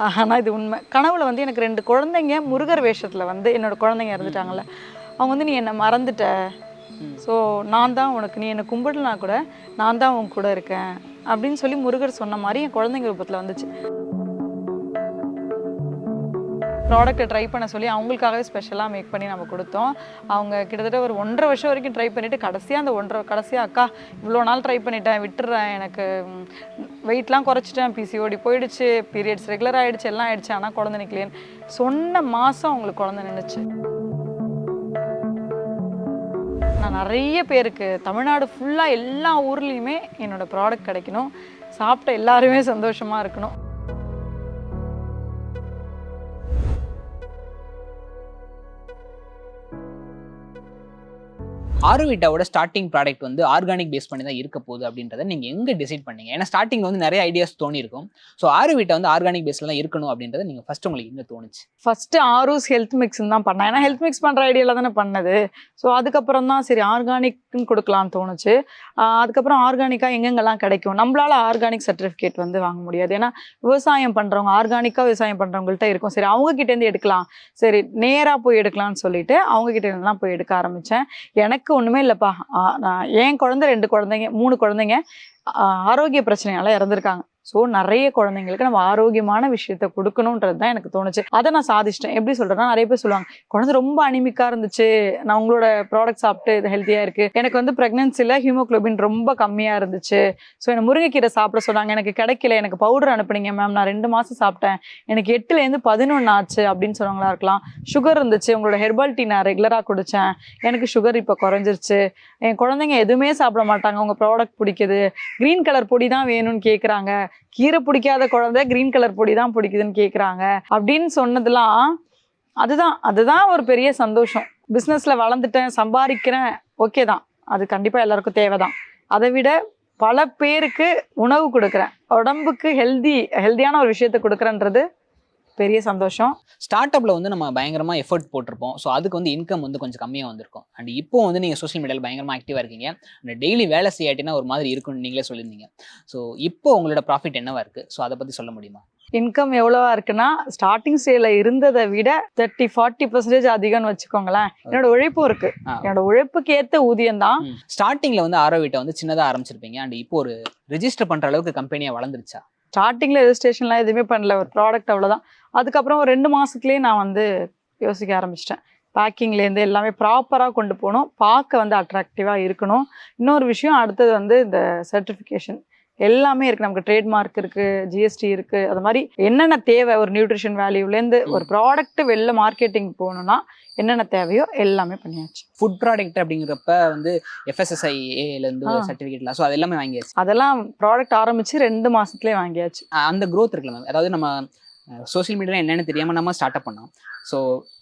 ஆனால் இது உண்மை. கனவுல வந்து எனக்கு ரெண்டு குழந்தைங்க முருகர் வேஷத்தில் வந்து என்னோட குழந்தைங்க இறந்துட்டாங்கல்ல. அவங்க வந்து நீ என்னை மறந்துட்ட. ஸோ நான் தான் உனக்கு நீ என்னை கும்பிடலனா கூட நான் தான் உன் கூட இருக்கேன். அப்படின்னு சொல்லி முருகர் சொன்ன மாதிரி என் குழந்தைங்க ரூபத்தில் வந்துச்சு. ப்ராடக்ட்டை ட்ரை பண்ண சொல்லி அவங்களுக்காகவே ஸ்பெஷலாக மேக் பண்ணி நம்ம கொடுத்தோம். அவங்க கிட்டத்தட்ட ஒரு ஒன்றரை வருஷம் வரைக்கும் ட்ரை பண்ணிவிட்டு கடைசியாக அந்த ஒன்றரை கடைசியாக அக்கா இவ்வளோ நாள் ட்ரை பண்ணிட்டேன் விட்டுறேன் எனக்கு வெயிட்லாம் குறைச்சிட்டேன் பிசிஓடி போயிடுச்சு பீரியட்ஸ் ரெகுலர் ஆகிடுச்சு எல்லாம் ஆகிடுச்சு ஆனால் குழந்தை நிற்கலேன்னு சொன்ன மாதம் அவங்களுக்கு குழந்தை நின்றுச்சு நான் நிறைய பேருக்கு தமிழ்நாடு ஃபுல்லாக எல்லா ஊர்லேயுமே என்னோடய ப்ராடக்ட் கிடைக்கணும். சாப்பிட்ட எல்லாருமே சந்தோஷமாக இருக்கணும். ஆர்விட்டாவோட ஸ்டார்டிங் ப்ராடக்ட் வந்து ஆர்கானிக் பேஸ் பண்ணி தான் இருக்க போகுது அப்படின்றத நீங்கள் எங்கே டிசைட் பண்ணீங்க? ஏன்னா ஸ்டார்டிங் வந்து நிறைய ஐடியாஸ் தோணி இருக்கும் ஸோ ஆர்விட்டா வந்து ஆர்கானிக் பேஸில் தான் இருக்கணும் அப்படின்றத நீங்கள் ஃபர்ஸ்ட் உங்களுக்கு எங்கே தோணுச்சு? ஃபஸ்ட்டு ஆரூஸ் ஹெல்த் மிக்ஸ்னு தான் பண்ணேன். ஏன்னா ஹெல்த் மிக்ஸ் பண்ணுற ஐடியாவில் தானே பண்ணது. ஸோ அதுக்கப்புறம் தான் சரி ஆர்கானிக்னு கொடுக்கலாம்னு தோணுச்சு. அதுக்கப்புறம் ஆர்கானிக்காக எங்கெங்கெல்லாம் கிடைக்கும்? நம்மளால ஆர்கானிக் சர்டிஃபிகேட் வந்து வாங்க முடியாது. ஏன்னா விவசாயம் பண்ணுறவங்க ஆர்கானிக்காக விவசாயம் பண்ணுறவங்கள்ட்ட இருக்கும். சரி அவங்க கிட்டேருந்து எடுக்கலாம். சரி நேராக போய் எடுக்கலாம்னு சொல்லிட்டு அவங்க கிட்ட தான் போய் எடுக்க ஆரம்பித்தேன் எனக்கு ஒன்றுமே இல்லைப்பா. நான் என் குழந்தை ரெண்டு குழந்தைங்க மூணு குழந்தைங்க ஆரோக்கிய பிரச்சனையால இறந்துருக்காங்க. ஸோ நிறைய குழந்தைங்களுக்கு நம்ம ஆரோக்கியமான விஷயத்த கொடுக்கணுன்றது தான் எனக்கு தோணுச்சு. அதை நான் சாதிச்சிட்டேன். எப்படி சொல்றேன்னா நிறைய பேர் சொல்லுவாங்க குழந்தை ரொம்ப அனிமிக்கா இருந்துச்சு. நான் உங்களோட ப்ராடக்ட் சாப்பிட்டு இது ஹெல்த்தியாக இருக்கு. எனக்கு வந்து ப்ரெக்னன்சியில் ஹீமோக்ளோபின் ரொம்ப கம்மியாக இருந்துச்சு. ஸோ எனக்கு முருங்கைக்கீரை சாப்பிட சொன்னாங்க. எனக்கு கிடைக்கல. எனக்கு பவுடர் அனுப்புனீங்க மேம் நான் ரெண்டு மாதம் சாப்பிட்டேன். எனக்கு எட்டுலேருந்து பதினொன்று ஆச்சு அப்படின்னு சொன்னவங்களா இருக்கலாம். சுகர் இருந்துச்சு. உங்களோட ஹெர்பல் டீ நான் ரெகுலராக குடித்தேன் எனக்கு சுகர் இப்போ குறைஞ்சிருச்சு. என் குழந்தைங்க எதுவுமே சாப்பிட மாட்டாங்க. உங்கள் ப்ராடக்ட் பிடிக்குது. க்ரீன் கலர் பொடி தான் வேணும்னு கேட்குறாங்க கீரை பிடிக்காத குழந்தை கிரீன் கலர் பொடி தான் பிடிக்குதுன்னு கேட்குறாங்க அப்படின்னு சொன்னதெல்லாம் அதுதான் அதுதான் ஒரு பெரிய சந்தோஷம். பிஸ்னஸில் வளர்ந்துட்டேன் சம்பாதிக்கிறேன் ஓகே தான். அது கண்டிப்பாக எல்லாருக்கும் தேவை தான் அதை விட பல பேருக்கு உணவு கொடுக்குறேன். உடம்புக்கு ஹெல்தி ஹெல்தியான ஒரு விஷயத்தை கொடுக்குறேன்றது பெரிய சந்தோஷம். ஸ்டார்ட் அப்பில் வந்து நம்ம பயங்கரமாக எஃபர்ட் போட்டிருப்போம். ஸோ அதுக்கு வந்து இன்கம் வந்து கொஞ்சம் கம்மியாக வந்திருக்கும். அண்ட் இப்போ வந்து நீங்கள் சோஷியல் மீடியாவில் பயங்கரமாக ஆக்டிவாக இருக்கீங்க. அண்ட் டெய்லி வேலை செய்யாட்டினா ஒரு மாதிரி இருக்கும்னு நீங்களே சொல்லியிருந்தீங்க. ஸோ இப்போ உங்களோட ப்ராஃபிட் என்னவா இருக்குது ஸோ அதை பற்றி சொல்ல முடியுமா? இன்கம் எவ்வளவா இருக்குன்னா ஸ்டார்டிங் ஸ்டேஜில் இருந்ததை விட தேர்ட்டி ஃபார்ட்டி பர்சன்டேஜ் அதிகம்னு வச்சுக்கோங்களேன். என்னோட உழைப்பும் இருக்கு. என்னோட உழைப்புக்கு ஏற்ற ஊதியம் தான். ஸ்டார்டிங்கில் வந்து ஆரோவிட்டை வந்து சின்னதாக ஆரம்பிச்சிருப்பீங்க. அண்ட் இப்போ ஒரு ரெஜிஸ்டர் பண்ணுற அளவுக்கு கம்பெனியாக வளர்ந்துருச்சா? ஸ்டார்டிங்கில் ரெஜிஸ்ட்ரேஷன்லாம் எதுவுமே பண்ணல. ஒரு ப்ராடக்ட் அவ்வளோதான் அதுக்கப்புறம் ஒரு ரெண்டு மாதத்துலேயே நான் வந்து யோசிக்க ஆரம்பிச்சிட்டேன். பேக்கிங்லேருந்து எல்லாமே ப்ராப்பராக கொண்டு போகணும். பார்க்க வந்து அட்ராக்டிவாக இருக்கணும். இன்னொரு விஷயம் அடுத்தது வந்து இந்த சர்டிஃபிகேஷன் எல்லாமே இருக்குது நமக்கு ட்ரேட்மார்க் இருக்குது ஜிஎஸ்டி இருக்குது அது மாதிரி என்னென்ன தேவை? ஒரு நியூட்ரிஷன் வேல்யூலேருந்து ஒரு ப்ராடக்ட் வெளில மார்க்கெட்டிங் போகணுன்னா என்னென்ன தேவையோ எல்லாமே பண்ணியாச்சு. ஃபுட் ப்ராடக்ட் அப்படிங்கிறப்ப வந்து எஃப்எஸ்எஸ்ஐஏலேருந்து ஆ. சர்டிஃபிகேட்லாம் ஸோ அது எல்லாமே வாங்கியாச்சு. அதெல்லாம் ப்ராடக்ட் ஆரம்பித்து ரெண்டு மாதத்துலேயே வாங்கியாச்சு. அந்த growth இருக்குல்ல மேம் அதாவது நம்ம சோஷியல் மீடியா என்னன்னு தெரியாமல் நம்ம ஸ்டார்ட் அப் பண்ணோம். ஸோ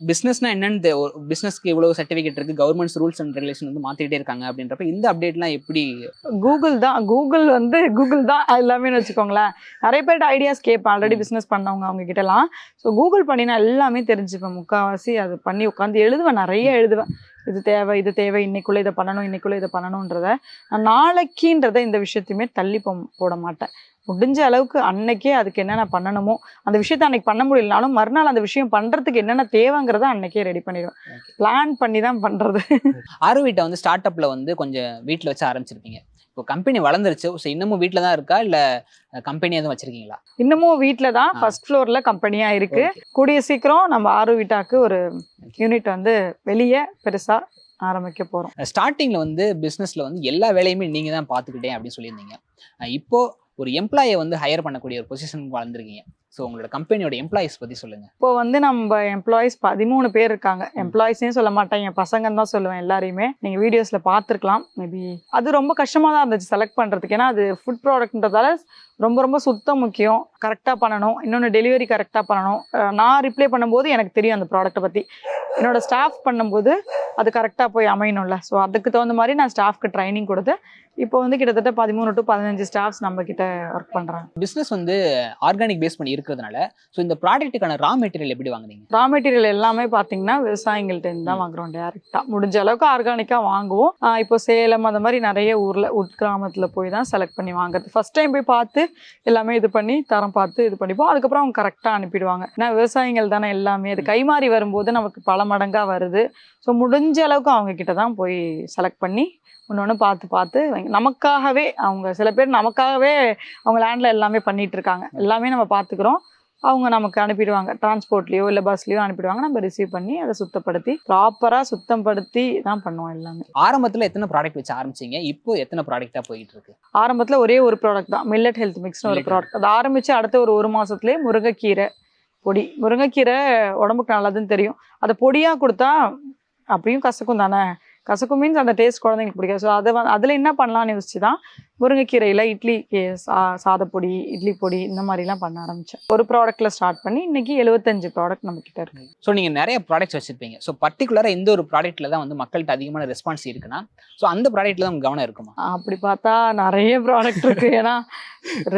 பிஸ்னஸ்னா என்னன்னு பிஸ்னஸ்க்கு இவ்வளோ சர்டிஃபிகேட் இருக்குது கவர்மெண்ட்ஸ் ரூல்ஸ் அண்ட் ரெகுலேஷன் வந்து மாற்றிட்டே இருக்காங்க அப்படின்றப்ப இந்த அப்டேட்லாம் எப்படி கூகுள் தான் கூகுள் வந்து கூகுள் தான் எல்லாமே வச்சுக்கோங்களேன். நிறைய பேர்ட்ட ஐடியாஸ் கேட்பேன் ஆல்ரெடி பிஸ்னஸ் பண்ணவங்க அவங்க கிட்டலாம். ஸோ கூகுள் பண்ணினா எல்லாமே தெரிஞ்சுப்பேன் முக்கால்வாசி அது பண்ணி உட்காந்து எழுதுவேன் நிறைய எழுதுவேன். இது தேவை இது தேவை இன்னைக்குள்ளே இதை பண்ணணும் இன்னைக்குள்ளே இதை பண்ணணுன்றத நான் நாளைக்குன்றத இந்த விஷயத்தையுமே தள்ளி போ போட மாட்டேன். முடிஞ்ச அளவுக்கு அன்னைக்கே அதுக்கு என்னென்ன பண்ணணுமோ அந்த விஷயத்தை அன்னைக்கு பண்ண முடியலனாலும் மறுநாள் அந்த விஷயம் பண்ணுறதுக்கு என்னென்ன தேவைங்கிறத அன்னைக்கே ரெடி பண்ணிடுவேன். பிளான் பண்ணி தான் பண்ணுறது ஆர்விட்டை வந்து ஸ்டார்ட் அப்பில் வந்து கொஞ்சம் வீட்டில் வச்சு ஆரம்பிச்சிருப்பீங்க. இப்போ கம்பெனி வளர்ந்துருச்சு. ஸோ இன்னமும் வீட்டில் தான் இருக்கா? இல்லை கம்பெனி எதுவும் வச்சிருக்கீங்களா? இன்னமும் வீட்டில் தான். ஃபர்ஸ்ட் ஃப்ளோரில் கம்பெனியாக இருக்கு. கூடிய சீக்கிரம் நம்ம ஆறு வீட்டாக்கு ஒரு யூனிட் வந்து வெளியே பெருசா ஆரம்பிக்க போறோம். ஸ்டார்டிங்கில் வந்து பிஸ்னஸில் வந்து எல்லா வேலையுமே நீங்கள் தான் பார்த்துக்கிட்டேன் அப்படின்னு சொல்லியிருந்தீங்க. அஹ் இப்போ ஒரு எம்ப்ளாயை வந்து ஹையர் பண்ணக்கூடிய ஒரு பொசிஷனுக்கு வளர்ந்துருக்கீங்க. ஸோ உங்களோட கம்பெனியோட எம்ப்ளாயிஸ் பற்றி சொல்லுங்கள் இப்போ வந்து நம்ம எம்ப்ளாயிஸ் பதிமூணு பேர் இருக்காங்க. எம்ப்ளாயிஸே சொல்ல மாட்டேன். என் பசங்கன்னு தான் சொல்லுவேன் எல்லாரையுமே. நீங்க வீடியோஸ்ல பார்த்துருக்கலாம். மேபி அது ரொம்ப கஷ்டமா தான் இருந்துச்சு செலக்ட் பண்றதுக்கு. ஏன்னா அது ஃபுட் ப்ராடக்ட்ன்றதால ரொம்ப ரொம்ப சுத்தம் முக்கியம். கரெக்டாக பண்ணணும். இன்னொன்று டெலிவரி கரெக்டாக பண்ணணும். நான் ரிப்ளை பண்ணும்போது எனக்கு தெரியும் அந்த ப்ராடக்ட்டை பற்றி என்னோட ஸ்டாஃப் பண்ணும்போது அது கரெக்டாக போய் அமையணும்ல. ஸோ அதுக்கு தகுந்த மாதிரி நான் ஸ்டாஃப்க்கு ட்ரைனிங் கொடுத்து இப்போ வந்து கிட்டத்தட்ட பதிமூணு டு பதினஞ்சு ஸ்டாஃப்ஸ் நம்ம கிட்ட ஒர்க் பண்றாங்க. பிஸ்னஸ் வந்து ஆர்கானிக் பேஸ் பண்ணி இருக்கிறதுனால ஸோ இந்த ப்ராடக்ட்டுக்கான ரா மெட்டீரியல் எப்படி வாங்குறீங்க ரா மெட்டீரியல் எல்லாமே பார்த்தீங்கன்னா விவசாயிகள்ட்ட இருந்து தான் வாங்குறோம் டேரெக்டாக முடிஞ்ச அளவுக்கு ஆர்கானிக்காக வாங்குவோம். இப்போ சேலம் அந்த மாதிரி நிறைய ஊரில் உட்கிராமத்தில் போய் தான் செலக்ட் பண்ணி வாங்குறது. ஃபர்ஸ்ட் டைம் போய் பார்த்து எல்லாமே இது பண்ணி தரம் பார்த்து இது பண்ணிப்போம். அதுக்கப்புறம் அவங்க கரெக்டாக அனுப்பிடுவாங்க. ஏன்னா விவசாயிகள் தானே எல்லாமே. அது கைமாறி வரும்போது நமக்கு பல மடங்காக வருது. ஸோ முடிஞ்ச அளவுக்கு அவங்க கிட்ட தான் போய் செலக்ட் பண்ணி ஒன்று ஒன்று பார்த்து பார்த்து வாங்கி- நமக்காகவே அவங்க சில பேர் நமக்காகவே அவங்க லேண்டில் எல்லாமே பண்ணிட்டு இருக்காங்க எல்லாமே நம்ம பார்த்துக்குறோம் அவங்க நமக்கு அனுப்பிடுவாங்க. டிரான்ஸ்போர்ட்லேயோ இல்லை பஸ்லேயோ அனுப்பிடுவாங்க. நம்ம ரிசீவ் பண்ணி அதை சுத்தப்படுத்தி ப்ராப்பராக சுத்தப்படுத்தி தான் பண்ணுவோம் எல்லாமே. ஆரம்பத்துல எத்தனை ப்ராடக்ட் வச்சு ஆரம்பிச்சீங்க? இப்போ எத்தனை ப்ராடக்ட்டா போயிட்டு இருக்கு ஆரம்பத்தில் ஒரே ஒரு ப்ராடக்ட் தான். மில்லட் ஹெல்த் மிக்ஸ்னு ஒரு ப்ராடக்ட் அது ஆரம்பித்து அடுத்த ஒரு ஒரு மாதத்துலேயே முருங்கைக்கீரை பொடி. முருங்கைக்கீரை உடம்புக்கு நல்லதுன்னு தெரியும். அதை பொடியாக கொடுத்தா அப்படியும் கசக்கும் தானே? கசக்கும் மீன்ஸ் அந்த டேஸ்ட் குழந்தைங்களுக்கு பிடிக்காது. ஸோ அதை வந்து அதில் என்ன பண்ணலாம்னு யோசிச்சு தான் முருங்கைக்கீரையில் இட்லி சா சாதப்பொடி இட்லி பொடி இந்த மாதிரிலாம் பண்ண ஆரம்பித்தேன் ஒரு ப்ராடக்ட்டில் ஸ்டார்ட் பண்ணி இன்னைக்கு எழுபத்தஞ்சு ப்ராடக்ட் நம்ம கிட்ட இருக்கு. ஸோ நீங்க நிறைய ப்ராடக்ட்ஸ் வச்சிருப்பீங்க. ஸோ பர்டிகுலரா இந்த ஒரு ப்ராடக்ட்ல தான் வந்து மக்கள்கிட்ட அதிகமான ரெஸ்பான்ஸ் இருக்குன்னா ஸோ அந்த ப்ராடக்ட்ல தான் கவனம் இருக்குமா? அப்படி பார்த்தா நிறைய ப்ராடக்ட் இருக்கு. ஏன்னா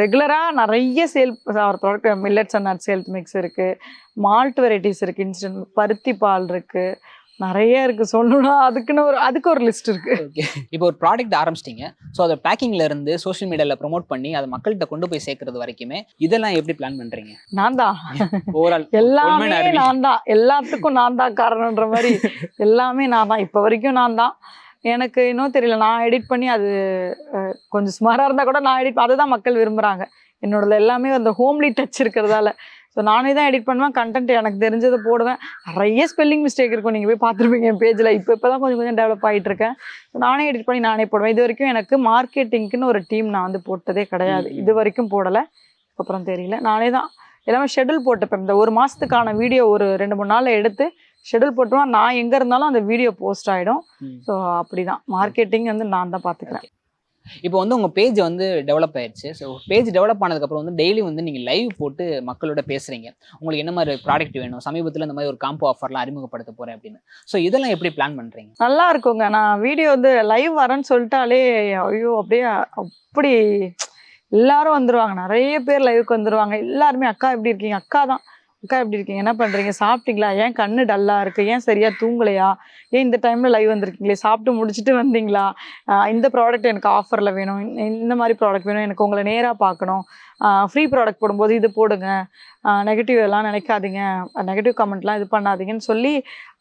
ரெகுலராக நிறைய சேல் ஆகிற product millets and nuts health mix இருக்கு. மால்ட் வெரைட்டிஸ் இருக்கு. இன்ஸ்டன்ட் பருத்தி பால் இருக்கு. நிறைய இருக்கு. சொல்லணும்னா அதுக்குன்னு ஒரு அதுக்கு ஒரு லிஸ்ட் இருக்கு. ஓகே இப்போ ஒரு ப்ராடக்ட் ஆரம்பிச்சிட்டீங்க. ஸோ அதை பேக்கிங்ல இருந்து சோஷியல் மீடியால ப்ரோமோட் பண்ணி அதை மக்கள்கிட்ட கொண்டு போய் சேர்க்கறது வரைக்குமே இதெல்லாம் எப்படி பிளான் பண்றீங்க? நான் தான். ஓவரால் எல்லாமே நான் தான். எல்லாத்துக்கும் நான் தான் காரணம்ன்ற மாதிரி எல்லாமே நான் தான். இப்போ வரைக்கும் நான் தான். எனக்கு இன்னும் தெரியல. நான் எடிட் பண்ணி அது கொஞ்சம் சுமாராக இருந்தால் கூட நான் எடிட் அதுதான் மக்கள் விரும்புகிறாங்க என்னோடது எல்லாமே அந்த ஹோம்லி டச் இருக்கிறதால. ஸோ நானே தான் எடிட் பண்ணுவேன் கண்டென்ட் எனக்கு தெரிஞ்சதை போடுவேன். நிறைய ஸ்பெல்லிங் மிஸ்டேக் இருக்கும். நீங்கள் போய் பார்த்துருப்பீங்க என் பேஜில் இப்போ இப்போ தான் கொஞ்சம் கொஞ்சம் டெவலப் ஆகிட்டு இருக்கேன் So நானே எடிட் பண்ணி நானே போடுவேன். இது வரைக்கும் எனக்கு மார்க்கெட்டிங்க்குன்னு ஒரு டீம் நான் வந்து போட்டதே கிடையாது. இது வரைக்கும் போடலை. அப்புறம் தெரியல. நானே தான் எல்லாமே ஷெடியூல் போட்டுப்பேன். இந்த ஒரு மாதத்துக்கான வீடியோ ஒரு ரெண்டு மூணு நாளில் எடுத்து ஷெடியூல் போட்டுருவேன். நான் எங்கே இருந்தாலும் அந்த வீடியோ போஸ்ட் ஆகிடும் ஸோ அப்படிதான். மார்க்கெட்டிங் வந்து நான் தான் பார்த்துக்கிறேன். இப்போ வந்து உங்கள் பேஜ் வந்து டெவலப் ஆயிடுச்சு ஸோ பேஜ் டெவலப் ஆனதுக்கப்புறம் வந்து டெய்லி வந்து நீங்கள் லைவ் போட்டு மக்களோட பேசுகிறீங்க உங்களுக்கு என்ன மாதிரி ப்ராடக்ட் வேணும்? சமீபத்தில் இந்த மாதிரி ஒரு காம்போ ஆஃபர்லாம் அறிமுகப்படுத்த போகிறேன் அப்படின்னு. ஸோ இதெல்லாம் எப்படி பிளான் பண்ணுறீங்க நல்லா இருக்குங்க. நான் வீடியோ வந்து லைவ் வரேன்னு சொல்லிட்டாலே ஐயோ அப்படியே அப்படி எல்லாரும் வந்துருவாங்க. நிறைய பேர் லைவுக்கு வந்துருவாங்க. எல்லாருமே அக்கா எப்படி இருக்கீங்க? அக்கா தான் அக்கா எப்படி இருக்கீங்க? என்ன பண்றீங்க? சாப்பிட்டீங்களா? ஏன் கண்ணு டல்லா இருக்கு? ஏன் சரியா தூங்கலையா? ஏன் இந்த டைம்ல லைவ் வந்திருக்கீங்களே? சாப்பிட்டு முடிச்சுட்டு வந்தீங்களா? ஆஹ் இந்த ப்ராடக்ட் எனக்கு ஆஃபர்ல வேணும். இந்த- இந்த மாதிரி ப்ராடக்ட் வேணும். எனக்கு உங்களை நேரா பார்க்கணும். ஃப்ரீ ப்ராடக்ட் போடும்போது இது போடுங்க. நெகட்டிவ் எல்லாம் நினைக்காதீங்க. நெகட்டிவ் கமெண்ட்லாம் இது பண்ணாதீங்கன்னு சொல்லி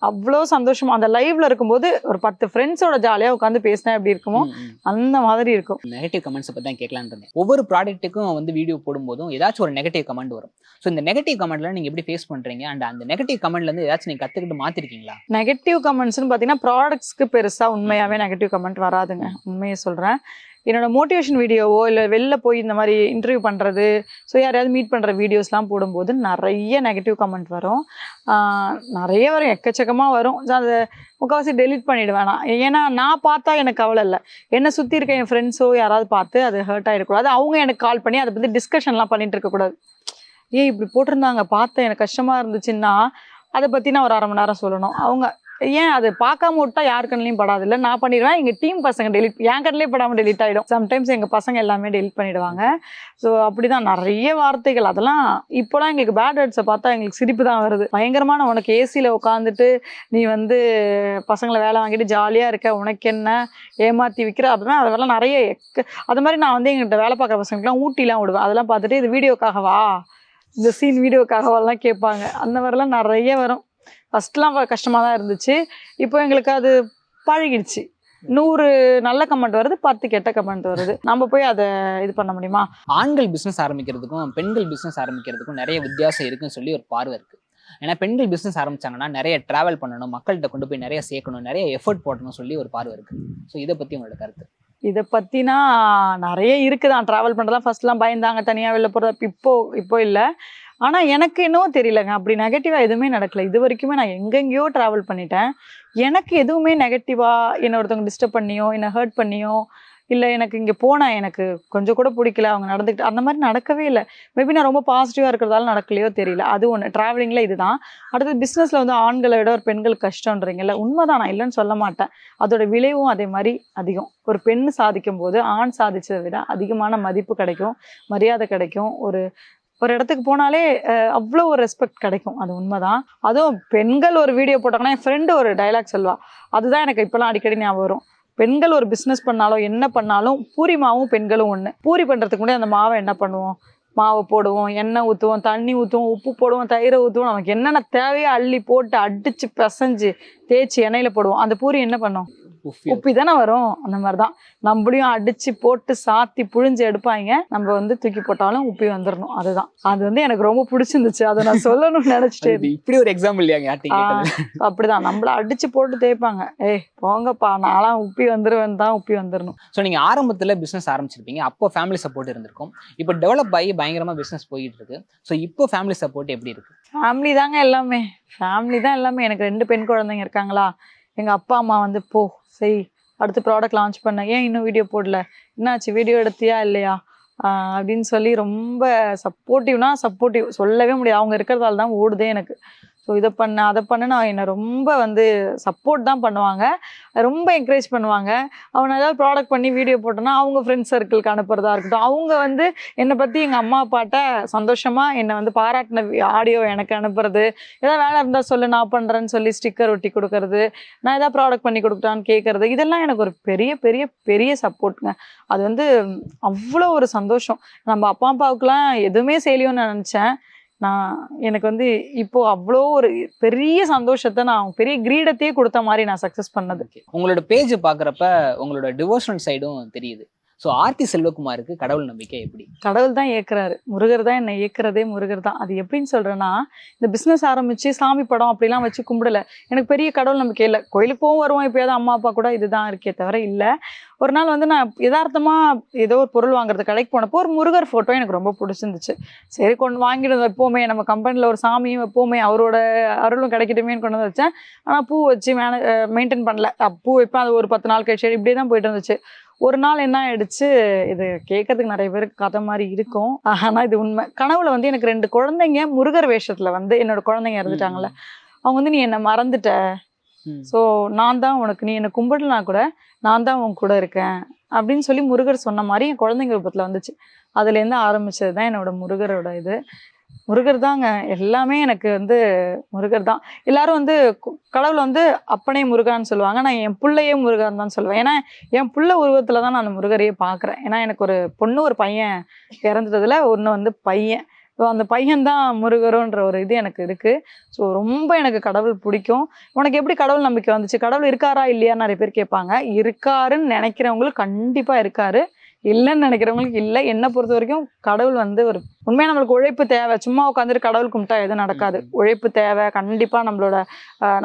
அவ்வளோ சந்தோஷமா அந்த லைவ்ல இருக்கும்போது ஒரு பத்து ஃப்ரெண்ட்ஸோட ஜாலியாக உட்காந்து பேசினா எப்படி இருக்குமோ அந்த மாதிரி இருக்கும். நெகட்டிவ் கமெண்ட்ஸ் பற்றி தான் கேட்கலான்னு இருந்தேன். ஒவ்வொரு ப்ராடக்ட்டுக்கும் வந்து வீடியோ போடும்போதும் ஏதாச்சும் ஒரு நெகட்டிவ் கமெண்ட் வரும். ஸோ இந்த நெகட்டிவ் கமெண்ட்ல நீங்க எப்படி ஃபேஸ் பண்றீங்க? அண்ட் அந்த நெகட்டிவ் கமெண்ட்ல இருந்து ஏதாச்சும் நீங்க கத்துக்கிட்டு மாத்திருக்கீங்களா? நெகட்டிவ் கமெண்ட்ஸ்னு பார்த்தீங்கன்னா ப்ராடக்ட்ஸ்க்கு பெருசாக உண்மையாகவே நெகட்டிவ் கமெண்ட் வராதுங்க. உண்மையை சொல்கிறேன் என்னோட மோட்டிவேஷன் வீடியோவோ இல்லை வெளில போய் இந்த மாதிரி இன்டர்வியூ பண்ணுறது ஸோ யாரையாவது மீட் பண்ணுற வீடியோஸ்லாம் போடும்போது நிறைய நெகட்டிவ் கமெண்ட் வரும். நிறைய வரும் எக்கச்சக்கமாக வரும். அதை முக்கால்வாசி டெலீட் பண்ணிவிடுவேன் நான். ஏன்னா நான் பார்த்தா எனக்கு கவலை இல்லை. என்னை சுற்றி இருக்க என் ஃப்ரெண்ட்ஸோ யாராவது பார்த்து அது ஹர்ட் ஆகிடக்கூடாது அவங்க எனக்கு கால் பண்ணி அதை பற்றி டிஸ்கஷன்லாம் பண்ணிகிட்டு இருக்கக்கூடாது ஏன் இப்படி போட்டிருந்தாங்க? பார்த்தேன் எனக்கு கஷ்டமாக இருந்துச்சுன்னா அதை பற்றி நான் ஒரு அரை மணி நேரம் சொல்லணும். அவங்க ஏன் அது பார்க்காம விட்டா யார் கண்ணிலையும் படாது? இல்லை நான் பண்ணிடுவேன். எங்கள் டீம் பசங்க டெலிட் என் கண்ணிலே படாமல் டெலிட் ஆகிடும் சம்டைம்ஸ் எங்கள் பசங்க எல்லாமே டெலிட் பண்ணிடுவாங்க. ஸோ அப்படிதான் நிறைய வார்த்தைகள். அதெல்லாம் இப்போலாம் எங்களுக்கு பேட் வேர்ட்ஸை பார்த்தா எங்களுக்கு சிரிப்பு தான் வருது. பயங்கரமான உனக்கு ஏசியில் உட்காந்துட்டு நீ வந்து பசங்களை வேலை வாங்கிட்டு ஜாலியாக இருக்க உனக்கு என்ன ஏமாற்றி விற்கிற அதெல்லாம் அதெல்லாம் நிறைய எக்க அது மாதிரி நான் வந்து எங்கள்கிட்ட வேலை பார்க்குற பசங்களுக்குலாம் ஊட்டிலாம் விடுவேன். அதெல்லாம் பார்த்துட்டு இது வீடியோக்காகவா இந்த சீன் வீடியோக்காகவாலாம் கேட்பாங்க. அந்த மாதிரிலாம் நிறைய வரும். ஃபஸ்ட்லாம் கஷ்டமாக தான் இருந்துச்சு. இப்போ எங்களுக்கு அது பழகிடுச்சு. நூறு நல்ல கமெண்ட் வருது பத்து கெட்ட கமெண்ட் வருது. நம்ம போய் அதை இது பண்ண முடியுமா? ஆண்கள் பிசினஸ் ஆரம்பிக்கிறதுக்கும் பெண்கள் பிசினஸ் ஆரம்பிக்கிறதுக்கும் நிறைய வித்தியாசம் இருக்குன்னு சொல்லி ஒரு பார்வை இருக்கு. ஏன்னா பெண்கள் பிசினஸ் ஆரம்பிச்சாங்கன்னா நிறைய டிராவல் பண்ணணும் மக்கள்கிட்ட கொண்டு போய் நிறைய சேர்க்கணும் நிறைய எஃபர்ட் போடணும் சொல்லி ஒரு பார்வை இருக்கு. ஸோ இதை பத்தி உங்களோட கருத்து? இதை பற்றினா நிறைய இருக்குதான். ட்ராவல் பண்ணுறதுலாம் ஃபர்ஸ்ட்லாம் பயந்தாங்க தனியாக வெளில போகிறது இப்போ இப்போ இல்லை. ஆனால் எனக்கு இன்னும் தெரியலங்க. அப்படி நெகட்டிவாக எதுவுமே நடக்கல. இது வரைக்குமே நான் எங்கெங்கேயோ ட்ராவல் பண்ணிட்டேன். எனக்கு எதுவுமே நெகட்டிவாக என்னை ஒருத்தவங்க டிஸ்டர்ப் பண்ணியோ என்னை ஹர்ட் பண்ணியோ இல்லை எனக்கு இங்கே போனால் எனக்கு கொஞ்சம் கூட பிடிக்கல அவங்க நடந்துக்கிட்டு அந்த மாதிரி நடக்கவே இல்லை. மேபி நான் ரொம்ப பாசிட்டிவாக இருக்கிறதால நடக்கலையோ தெரியல. அது ஒன்று ட்ராவலிங்கில் இதுதான். அடுத்தது பிஸ்னஸில் வந்து ஆண்களை விட ஒரு பெண்கள் கஷ்டன்றீங்கல்ல உண்மைதான். நான் இல்லைன்னு சொல்ல மாட்டேன். அதோட விளைவும் அதே மாதிரி அதிகம். ஒரு பெண் சாதிக்கும் போது ஆண் சாதிச்சதை விட அதிகமான மதிப்பு கிடைக்கும் மரியாதை கிடைக்கும். ஒரு ஒரு இடத்துக்கு போனாலே அவ்வளோ ஒரு ரெஸ்பெக்ட் கிடைக்கும். அது உண்மைதான். அதுவும் பெண்கள் ஒரு வீடியோ போட்டாங்கன்னா என் ஃப்ரெண்டு ஒரு டைலாக் சொல்வா அதுதான் எனக்கு இப்போலாம் அடிக்கடி ஞாபகம் வரும். பெண்கள் ஒரு பிஸ்னஸ் பண்ணாலும் என்ன பண்ணாலும் பூரி மாவும் பெண்களும் ஒன்று பூரி பண்ணுறதுக்கு முன்னாடி அந்த மாவை என்ன பண்ணுவோம்? மாவை போடுவோம் எண்ணெய் ஊற்றுவோம் தண்ணி ஊற்றுவோம் உப்பு போடுவோம் தயிரை ஊற்றுவோம் நமக்கு என்னென்ன தேவையோ அள்ளி போட்டு அடித்து பிசைஞ்சு தேய்ச்சி எண்ணெயில் போடுவோம். அந்த பூரி என்ன பண்ணும்? உப்பி தானே வரும்? அந்த மாதிரி தான் நம்மளையும் அடிச்சு போட்டு சாத்தி புழிஞ்சு எடுப்பாங்க. நம்ம வந்து தூக்கி போட்டாலும் உப்பி வந்துடணும் அதுதான். அது வந்து எனக்கு ரொம்ப பிடிச்சிருந்துச்சு. அதை நான் சொல்லணும்னு நினைச்சிட்டே இப்படி ஒரு எக்ஸாம்பிள் இல்லையா அப்படிதான். நம்மள அடிச்சு போட்டு தேய்ப்பாங்க. ஏய் போங்கப்பா. நான்லாம் உப்பி வந்துருவேன் தான் உப்பி வந்துடணும் ஸோ நீங்க ஆரம்பத்துல பிசினஸ் ஆரம்பிச்சிருப்பீங்க. அப்போ ஃபேமிலி சப்போர்ட் இருந்திருக்கும். இப்போ டெவலப் ஆகி பயங்கரமா பிசினஸ் போயிட்டு இருக்கு. ஸோ இப்போ ஃபேமிலி சப்போர்ட் எப்படி இருக்கு? ஃபேமிலி தாங்க எல்லாமே. ஃபேமிலி தான் எல்லாமே. எனக்கு ரெண்டு பெண் குழந்தைங்க இருக்காங்களா? எங்க அப்பா அம்மா வந்து போ செய் அடுத்து ப்ராடக்ட் லான்ச் பண்ண. ஏன் இன்னும் வீடியோ போடல? என்னாச்சு? வீடியோ எடுத்தியா இல்லையா? ஆஹ் அப்படின்னு சொல்லி ரொம்ப சப்போர்ட்டிவ்னா சப்போர்ட்டிவ் சொல்லவே முடியாது. அவங்க இருக்கிறதால தான் ஓடுதே எனக்கு. ஸோ இதை பண்ண அதை பண்ண நான் என்னை ரொம்ப வந்து சப்போர்ட் தான் பண்ணுவாங்க. ரொம்ப என்கரேஜ் பண்ணுவாங்க. அவனை ஏதாவது ப்ராடக்ட் பண்ணி வீடியோ போட்டோன்னா அவங்க ஃப்ரெண்ட்ஸ் சர்க்கிளுக்கு அனுப்புறதா இருக்கட்டும். அவங்க வந்து என்னை பற்றி எங்கள் அம்மா அப்பாட்ட சந்தோஷமாக என்னை வந்து பாராட்டின ஆடியோ எனக்கு அனுப்புறது. ஏதாவது வேலை இருந்தால் சொல்லு நான் பண்ணுறேன்னு சொல்லி ஸ்டிக்கர் ஒட்டி கொடுக்கறது. நான் ஏதாவது ப்ராடக்ட் பண்ணி கொடுக்கட்டான்னு கேட்குறது இதெல்லாம் எனக்கு ஒரு பெரிய பெரிய பெரிய சப்போர்ட்டுங்க அது வந்து அவ்வளோ ஒரு சந்தோஷம். நம்ம அப்பா அப்பாவுக்குலாம் எதுவுமே செய்யலையோன்னு நினச்சேன். நான் எனக்கு வந்து இப்போ அவ்வளோ ஒரு பெரிய சந்தோஷத்தை நான் பெரிய கிரீடத்தையே கொடுத்த மாதிரி நான் சக்ஸஸ் பண்ணது. உங்களோட பேஜ் பார்க்குறப்ப உங்களோட டிவோஷனல் சைடும் தெரியுது. ஸோ ஆர்த்தி செல்வகுமாருக்கு கடவுள் நம்பிக்கை எப்படி? கடவுள் தான் ஏற்கிறாரு முருகர் தான் என்னை ஏற்கிறதே முருகர் தான். அது எப்படின்னு சொல்கிறேன்னா இந்த பிஸ்னஸ் ஆரம்பித்து சாமி படம் அப்படிலாம் வச்சு கும்பிடல. எனக்கு பெரிய கடவுள் நம்பிக்கை இல்லை. கோயிலுக்கு போகும் வருவோம் எப்பயாவது அம்மா அப்பா கூட இதுதான் இருக்கே தவிர இல்லை. ஒரு நாள் வந்து நான் யதார்த்தமாக ஏதோ ஒரு பொருள் வாங்குறது கடைக்கு போனப்போ ஒரு முருகர் ஃபோட்டோ எனக்கு ரொம்ப பிடிச்சிருந்துச்சு. சரி கொண்டு வாங்கிட்டு வந்து வைப்போமே. நம்ம கம்பெனியில் ஒரு சாமியும் வைப்போமே. அவரோட அருளும் கிடைக்கட்டுமேன்னு கொண்டு வந்து வச்சேன். ஆனால் பூ வச்சு மேனே மெயின்டைன் பண்ணல. பூ வைப்பேன். அது ஒரு பத்து நாள் கழிச்சு. இப்படியே தான் போயிட்டு இருந்துச்சு. ஒரு நாள் என்ன ஆயிடுச்சு? இது கேட்கறதுக்கு நிறைய பேருக்கு கதை மாதிரி இருக்கும். ஆனால் இது உண்மை. கனவுல வந்து எனக்கு ரெண்டு குழந்தைங்க முருகர் வேஷத்துல வந்து என்னோட குழந்தைங்க இறந்துட்டாங்கல்ல. அவங்க வந்து நீ என்னை மறந்துட்ட. ஸோ நான் தான் உனக்கு நீ என்னை கும்பிடலனா கூட நான் தான் உன் கூட இருக்கேன். அப்படின்னு சொல்லி முருகர் சொன்ன மாதிரி என் குழந்தைங்க ரூபத்தில் வந்துச்சு. அதுலேருந்து ஆரம்பிச்சது தான் என்னோட முருகரோட இது. முருகர் தாங்க. எல்லாமே எனக்கு வந்து முருகர் தான். எல்லாரும் வந்து கடவுள் வந்து அப்பனே முருகான்னு சொல்லுவாங்க. நான் என் பிள்ளையே முருகான் தான் சொல்லுவேன். ஏன்னா என் புள்ள உருவத்தில் தான் நான் அந்த முருகரையே பார்க்குறேன். ஏன்னா எனக்கு ஒரு பொண்ணு ஒரு பையன் இறந்துட்டதில் ஒன்று வந்து பையன். ஸோ அந்த பையன்தான் முருகருன்ற ஒரு இது எனக்கு இருக்குது ஸோ ரொம்ப எனக்கு கடவுள் பிடிக்கும். உனக்கு எப்படி கடவுள் நம்பிக்கை வந்துச்சு? கடவுள் இருக்காரா இல்லையா? நிறைய பேர் கேட்பாங்க. இருக்காருன்னு நினைக்கிறவங்களும் கண்டிப்பாக இருக்காரு. இல்லைன்னு நினைக்கிறவங்களுக்கு இல்லை. என்னை பொறுத்த வரைக்கும் கடவுள் வந்து ஒரு உண்மையாக நம்மளுக்கு உழைப்பு தேவை. சும்மா உட்காந்துட்டு கடவுள் கும்பிட்டா எதுவும் நடக்காது. உழைப்பு தேவை. கண்டிப்பாக நம்மளோட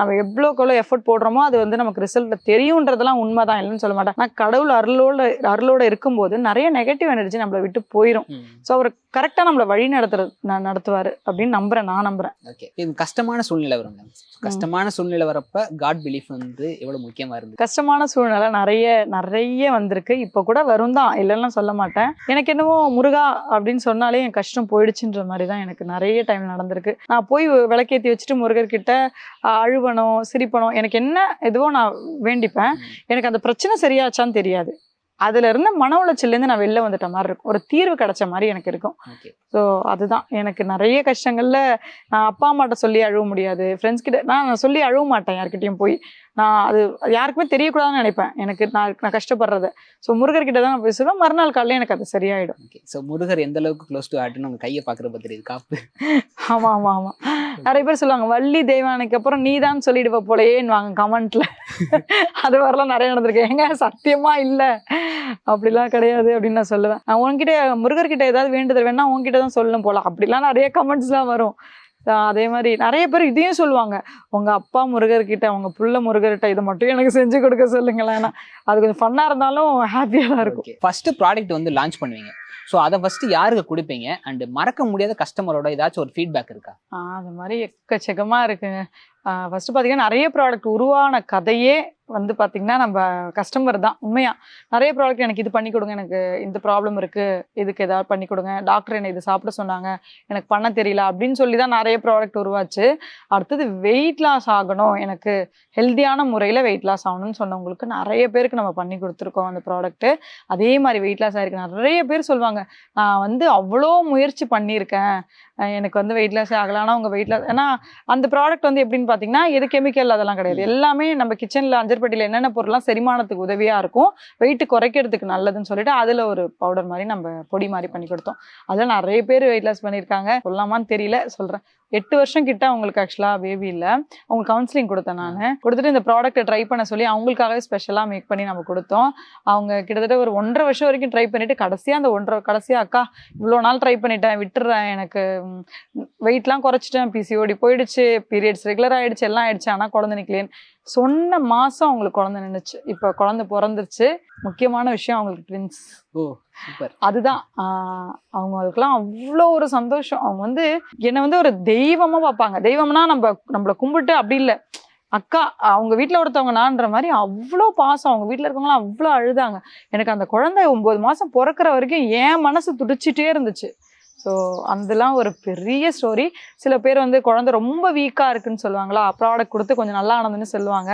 நம்ம எவ்வளோக்கு எவ்வளோ எஃபர்ட் போடுறோமோ அது வந்து நமக்கு ரிசல்ட் தெரியுன்றதெல்லாம் உண்மைதான். இல்லைன்னு சொல்ல மாட்டேன். நான் கடவுள் அருளோட அருளோட இருக்கும்போது நிறைய நெகட்டிவ் எனர்ஜி நம்மளை விட்டு போயிடும். ஸோ அவர் கரெக்டாக நம்மளை வழி நடத்துறது நான் நடத்துவார் அப்படின்னு நம்புறேன் நான் நம்புறேன். ஓகே இது கஷ்டமான சூழ்நிலை வருங்க கஷ்டமான சூழ்நிலை வரப்ப காட் பிலீஃப் வந்து எவ்வளவு முக்கியமா இருந்தது? கஷ்டமான சூழ்நிலை நிறைய நிறைய வந்திருக்கு. இப்போ கூட வரும் தான் இல்லைன்னா சொல்ல மாட்டேன். எனக்கு என்னவோ முருகா அப்படின்னு சொன்னாலே என் கஷ்டம் போயிடுச்சுன்ற மாதிரி தான் எனக்கு நிறைய டைம் நடந்திருக்கு. நான் போய் விளக்கேற்றி வச்சுட்டு முருகர்கிட்ட ஆஹ், அழுவணும் சிரிப்பணும் எனக்கு என்ன எதுவோ நான் வேண்டிப்பேன். எனக்கு அந்த பிரச்சனை சரியாச்சான்னு தெரியாது. அதுல இருந்த மன உளைச்சல்லேருந்து நான் வெளில வந்துட்ட மாதிரி இருக்கும். ஒரு தீர்வு கிடைச்ச மாதிரி எனக்கு இருக்கும். ஸோ அதுதான். எனக்கு நிறைய கஷ்டங்கள்ல நான் அப்பா அம்மாட்ட சொல்லி அழுவ முடியாது. ஃப்ரெண்ட்ஸ் கிட்ட நான் நான் சொல்லி அழுவ மாட்டேன் யார்கிட்டயும் போய். நான் அது யாருக்குமே தெரியக்கூடாதுன்னு நினைப்பேன். எனக்கு நான் நான் கஷ்டப்படுறது. ஸோ முருகர்கிட்ட தான் நான் போய் சொல்லுவேன். மறுநாள் காலையில் எனக்கு அது சரியாயிடும். ஓகே ஸோ முருகர் எந்த அளவுக்கு க்ளோஸ் டு ஆர்ட்னு உங்க கையை பாக்குறப்ப தெரியுது காப்பு. ஆமா ஆமா ஆமா. நிறைய பேர் சொல்லுவாங்க வள்ளி தெய்வானைக்கு அப்புறம் நீ தான் சொல்லிடுவ போலயேன்னு வாங்க கமெண்ட்ல. அது வரலாம் நிறைய நடந்திருக்கு. ஏங்க சத்தியமா இல்ல? அப்படிலாம் கிடையாது அப்படின்னு நான் சொல்லுவேன். நான் உன்கிட்ட முருகர்கிட்ட ஏதாவது வேண்டுதல் வேணா உன்கிட்ட தான் சொல்லணும் போல. அப்படிலாம் நிறைய கமெண்ட்ஸ்லாம் வரும். அதே மாதிரி நிறைய பேர் இதையும் சொல்லுவாங்க. உங்க அப்பா முருகர்கிட்ட உங்க புள்ள முருகர்கிட்ட இதை மட்டும் எனக்கு செஞ்சு கொடுக்க சொல்லுங்களேன். ஏன்னா அது கொஞ்சம் ஃபன்னா இருந்தாலும் ஹாப்பியா தான் இருக்கும். ஃபர்ஸ்ட் ப்ராடக்ட் வந்து லான்ச் பண்ணுவீங்க. ஸோ அதை ஃபர்ஸ்ட் யாருக்கு கொடுப்பீங்க? அண்ட் மறக்க முடியாத கஸ்டமரோட ஏதாச்சும் ஒரு ஃபீட்பேக் இருக்கா? ஆ அது மாதிரி எக்கச்சக்கமாக இருக்குங்க. ஃபர்ஸ்ட் பார்த்தீங்கன்னா நிறைய ப்ராடக்ட் உருவான கதையே வந்து பார்த்தீங்கன்னா நம்ம கஸ்டமர் தான். உண்மையா? நிறைய ப்ராடக்ட் எனக்கு இது பண்ணி கொடுங்க எனக்கு இந்த ப்ராப்ளம் இருக்கு. இதுக்கு ஏதாவது பண்ணி கொடுங்க. டாக்டர் என்னை இது சாப்பிட சொன்னாங்க? எனக்கு பண்ண தெரியல அப்படின்னு சொல்லி தான் நிறைய ப்ராடக்ட் உருவாச்சு. அடுத்தது வெயிட் லாஸ் ஆகணும். எனக்கு ஹெல்த்தியான முறையில் வெயிட் லாஸ் ஆகணும்னு சொன்னவங்களுக்கு நிறைய பேருக்கு நம்ம பண்ணி கொடுத்துருக்கோம் அந்த ப்ராடக்ட்டு அதே மாதிரி வெயிட் லாஸ் ஆயிருக்கு. நிறைய பேர் சொல்லுவாங்க நான் வந்து அவ்வளோ முயற்சி பண்ணியிருக்கேன். எனக்கு வந்து வெயிட் லாஸ் ஆகலாம் ஆனால் உங்கள் வெயிட் லாஸ் ஏன்னா அந்த ப்ராடக்ட் வந்து எப்படின்னு பார்த்தீங்கன்னா எது கெமிக்கல் அதெல்லாம் கிடையாது. எல்லாமே நம்ம கிச்சனில் அஞ்சற்பட்டியில் என்னென்ன பொருள்லாம் செரிமானத்துக்கு உதவியாக இருக்கும் வெயிட் குறைக்கிறதுக்கு நல்லதுன்னு சொல்லிட்டு அதில் ஒரு பவுடர் மாதிரி நம்ம பொடி மாதிரி பண்ணி கொடுத்தோம். அதில் நிறைய பேர் வெயிட் லாஸ் பண்ணியிருக்காங்க. சொல்லலாமான்னு தெரியல சொல்கிறேன் எட்டு வருஷம் கிட்ட அவங்களுக்கு ஆக்சுவலாக பேபி இல்லை. அவங்க கவுன்சிலிங் கொடுத்தேன் நான். கொடுத்துட்டு இந்த ப்ராடக்ட்டை ட்ரை பண்ண சொல்லி அவங்களுக்காகவே ஸ்பெஷலாக மேக் பண்ணி நம்ம கொடுத்தோம். அவங்க கிட்டத்தட்ட ஒரு ஒன்றரை வருஷம் வரைக்கும் ட்ரை பண்ணிட்டு கடைசியாக அந்த ஒன்றரை கடைசியாக அக்கா இவ்வளோ நாள் ட்ரை பண்ணிட்டேன் விட்டுறேன். எனக்கு வெயிட்லாம் குறைச்சிட்டேன். பிசிஓடி போயிடுச்சு. பீரியட்ஸ் ரெகுலர் ஆயிடுச்சு எல்லாம் ஆயிடுச்சு. ஆனால் குழந்தை நிக்கலேன்னு. சொன்ன மாதம் அவங்களுக்கு குழந்தை நின்றுச்சு இப்போ குழந்தை பிறந்துருச்சு. முக்கியமான விஷயம் அவங்களுக்கு ட்வின்ஸ் ஓ சூப்பர். அதுதான். அவங்களுக்குலாம் அவ்வளோ ஒரு சந்தோஷம். அவங்க வந்து என்னை வந்து ஒரு தெய்வமா பார்ப்பாங்க. தெய்வம்னா நம்ம நம்மள கும்பிட்டு அப்படி இல்லை. அக்கா அவங்க வீட்டில் ஒருத்தவங்க நான்ற மாதிரி அவ்வளோ பாசம். அவங்க வீட்டில் இருக்கவங்களாம் அவ்வளோ அழுதாங்க. எனக்கு அந்த குழந்தை ஒம்பது மாதம் பிறக்கிற வரைக்கும் என் மனசு துடிச்சிட்டே இருந்துச்சு. ஸோ அதெல்லாம் ஒரு பெரிய ஸ்டோரி சில பேர் வந்து குழந்தை ரொம்ப வீக்காக இருக்குன்னு சொல்லுவாங்களா? ப்ராடக்ட் கொடுத்து கொஞ்சம் நல்லா ஆனதுன்னு சொல்லுவாங்க.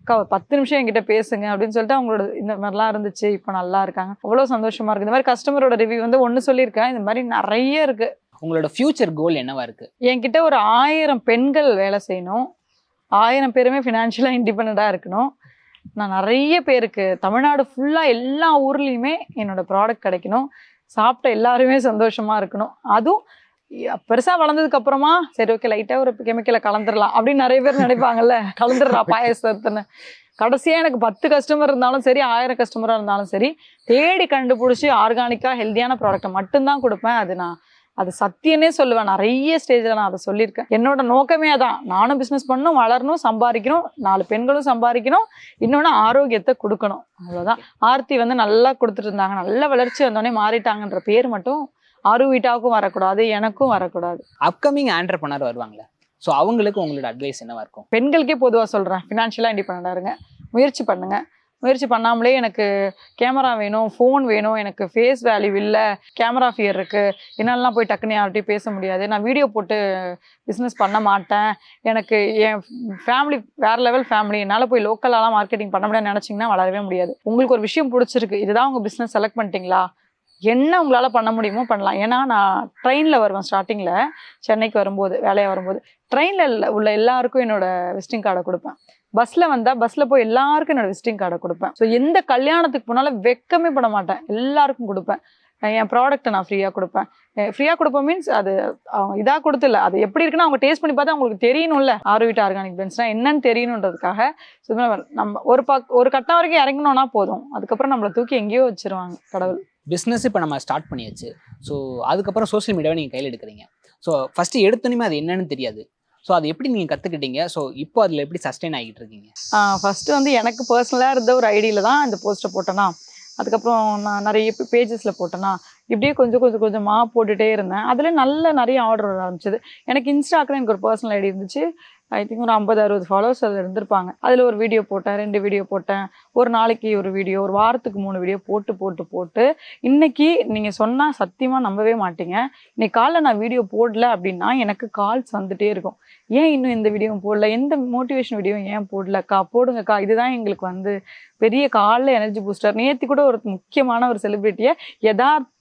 அக்கா ஒரு பத்து நிமிஷம் என்கிட்ட பேசுங்க அப்படின்னு சொல்லிட்டு அவங்களோட இந்த மாதிரிலாம் இருந்துச்சு. இப்போ நல்லா இருக்காங்க. அவ்வளோ சந்தோஷமா இருக்கு. இந்த மாதிரி கஸ்டமரோட ரிவ்யூ வந்து ஒன்று சொல்லியிருக்கேன். இந்த மாதிரி நிறைய இருக்கு. உங்களோட ஃபியூச்சர் கோல் என்னவா இருக்கு? என்கிட்ட ஒரு ஆயிரம் பெண்கள் வேலை செய்யணும். ஆயிரம் பேருமே ஃபினான்ஷியலாக இண்டிபெண்ட்டாக இருக்கணும். நான் நிறைய பேருக்கு தமிழ்நாடு ஃபுல்லாக எல்லா ஊர்லேயுமே என்னோட ப்ராடக்ட் கிடைக்கணும். சாப்பிட்ட எல்லாருமே சந்தோஷமாக இருக்கணும். அதுவும் பெருசாக வளர்ந்ததுக்கு அப்புறமா சரி ஓகே லைட்டாக ஒரு கெமிக்கலை கலந்துடலாம் அப்படின்னு நிறைய பேர் நினைப்பாங்கல்ல. கலந்துடுறா பாயசத்துன்னு. கடைசியாக எனக்கு பத்து கஸ்டமர் இருந்தாலும் சரி ஆயிரம் கஸ்டமராக இருந்தாலும் சரி தேடி கண்டுபிடிச்சி ஆர்கானிக்காக ஹெல்த்தியான ப்ராடக்ட்டை மட்டும்தான் கொடுப்பேன். அது நான் அது சத்தியனே சொல்லுவேன். நிறைய ஸ்டேஜில் நான் அதை சொல்லியிருக்கேன். என்னோட நோக்கமே அதான். நானும் பிஸ்னஸ் பண்ணணும் வளரணும் சம்பாதிக்கணும் நாலு பெண்களும் சம்பாதிக்கணும் இன்னொன்று ஆரோக்கியத்தை கொடுக்கணும். அவ்வளோதான் ஆர்த்தி வந்து நல்லா கொடுத்துட்டு இருந்தாங்க. நல்ல வளர்ச்சி வந்தோடனே மாறிட்டாங்கன்ற பேர் மட்டும் ஆரு வீட்டாவுக்கும் வரக்கூடாது எனக்கும் வரக்கூடாது. அப்கமிங் ஆண்டர்பனர் வருவாங்களே. ஸோ அவங்களுக்கு உங்களோட அட்வைஸ் என்னவா இருக்கும்? பெண்களுக்கே பொதுவாக சொல்கிறேன் ஃபினான்ஷியலாக இண்டிபெண்டாக இருங்க. முயற்சி பண்ணுங்க. முயற்சி பண்ணாமலே எனக்கு கேமரா வேணும் ஃபோன் வேணும் எனக்கு ஃபேஸ் வேல்யூ இல்லை கேமரா ஃபியர் இருக்குது என்னாலலாம் போய் டக்குன்னு யார்கிட்டையும் பேச முடியாது. நான் வீடியோ போட்டு பிஸ்னஸ் பண்ண மாட்டேன். எனக்கு என் ஃபேமிலி வேறு லெவல் ஃபேமிலி என்னால் போய் லோக்கலாலாம் மார்க்கெட்டிங் பண்ண முடியாது நினச்சிங்கன்னா வளரவே முடியாது. உங்களுக்கு ஒரு விஷயம் பிடிச்சிருக்கு இதுதான் உங்கள் பிஸ்னஸ் செலக்ட் பண்ணிட்டீங்களா? என்ன உங்களால் பண்ண முடியுமோ பண்ணலாம். ஏன்னா நான் ட்ரெயினில் வருவேன் ஸ்டார்டிங்கில் சென்னைக்கு வரும்போது வேலையாக வரும்போது. ட்ரெயினில் உள்ள எல்லாருக்கும் என்னோட விசிட்டிங் கார்டை கொடுப்பேன். பஸ்ஸில் வந்தால் பஸ்ஸில் போய் எல்லாருக்கும் என்னோட விசிட்டிங் கார்டை கொடுப்பேன். ஸோ எந்த கல்யாணத்துக்கு போனாலும் வெக்கமே பட மாட்டேன். எல்லாருக்கும் கொடுப்பேன். என் ப்ராடக்ட்டை நான் ஃப்ரீயாக கொடுப்பேன். ஃப்ரீயாக கொடுப்பேன் மீன்ஸ் அது அவங்க இதாக கொடுத்துல அது எப்படி இருக்குன்னு அவங்க டேஸ்ட் பண்ணி பார்த்தா அவங்களுக்கு தெரியணும்ல. ஆறு வீட்டு ஆர்கானிக் பென்ஸ்னா என்னன்னு தெரியணுன்றதுக்காக ஸோ நம்ம ஒரு பக் ஒரு கட்டம் வரைக்கும் இறங்கினோன்னா போதும். அதுக்கப்புறம் நம்மளை தூக்கி எங்கேயோ வச்சிருவாங்க கடவுள். பிஸ்னஸ் இப்போ நம்ம ஸ்டார்ட் பண்ணியாச்சு. ஸோ அதுக்கப்புறம் சோஷியல் மீடியாவை நீங்கள் கையில் எடுக்கிறீங்க. ஸோ ஃபஸ்ட்டு எடுத்தோன்னே அது என்னன்னு தெரியாது. ஸோ அது எப்படி நீங்கள் கற்றுக்கிட்டீங்க ஸோ இப்போ அதில் எப்படி சஸ்டெயின் ஆகிட்டு இருக்கீங்க ஃபஸ்ட்டு வந்து எனக்கு பர்சனலாக இருந்த ஒரு ஐடியில் தான் இந்த போஸ்ட்டை போட்டேனா. அதுக்கப்புறம் நான் நிறைய பேஜஸில் போட்டேன்னா இப்படியே கொஞ்சம் கொஞ்சம் கொஞ்சமாக போட்டுகிட்டே இருந்தேன். அதில் நல்ல நிறைய ஆர்டர் வர ஆரம்பிச்சது. எனக்கு இன்ஸ்டாக்கில் எனக்கு ஒரு பர்சனல் ஐடி இருந்துச்சு. ஐ திங்க் ஒரு ஐம்பது அறுபது ஃபாலோவர்ஸ் அதில் இருந்திருப்பாங்க. அதில் ஒரு வீடியோ போட்டேன் ரெண்டு வீடியோ போட்டேன் ஒரு நாளைக்கு ஒரு வீடியோ ஒரு வாரத்துக்கு மூணு வீடியோ போட்டு போட்டு போட்டு. இன்னைக்கு நீங்கள் சொன்னால் சத்தியமாக நம்பவே மாட்டீங்க. இன்னைக்கு காலைல நான் வீடியோ போடல அப்படின்னா எனக்கு கால்ஸ் வந்துகிட்டே இருக்கும். ஏன் இன்னும் இந்த வீடியோவும் போடல? எந்த மோட்டிவேஷன் வீடியோவும் ஏன் போடலக்கா? போடுங்கக்கா. இதுதான் எங்களுக்கு வந்து பெரிய காலைல எனர்ஜி பூஸ்டர் நேற்று கூட ஒரு முக்கியமான ஒரு செலிபிரிட்டியை